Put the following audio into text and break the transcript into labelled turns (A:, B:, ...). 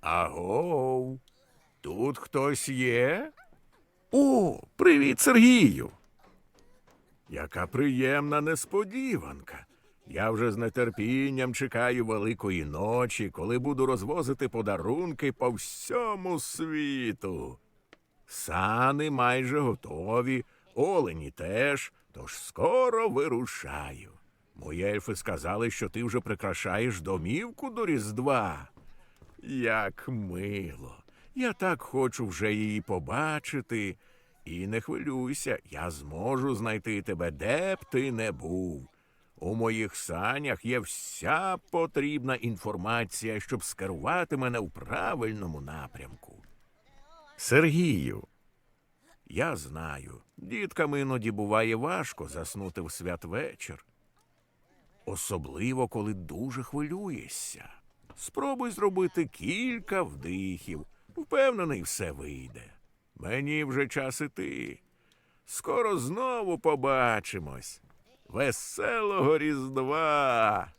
A: Агов, тут хтось є? О, привіт, Сергію. Яка приємна несподіванка. Я вже з нетерпінням чекаю великої ночі, коли буду розвозити подарунки по всьому світу. Сани майже готові, олені теж, тож скоро вирушаю. Мої ельфи сказали, що ти вже прикрашаєш домівку до Різдва. Як мило. Я так хочу вже її побачити. І не хвилюйся, я зможу знайти тебе, де б ти не був. У моїх санях є вся потрібна інформація, щоб скерувати мене у правильному напрямку. Сергію, я знаю, діткам іноді буває важко заснути в святвечір. Особливо, коли дуже хвилюєшся. Спробуй зробити кілька вдихів. Впевнений, все вийде. Мені вже час іти. Скоро знову побачимось. Веселого Різдва!